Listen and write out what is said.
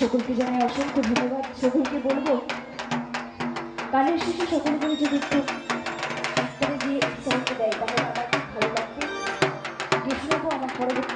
সকলকে জানাই অসংখ্য ধন্যবাদ, সকলকে বলব গানের শেষে সকলকে যদি একটু করে দেয়, তাহলে আমার খুব ভালো লাগবে। আমার পরবর্তী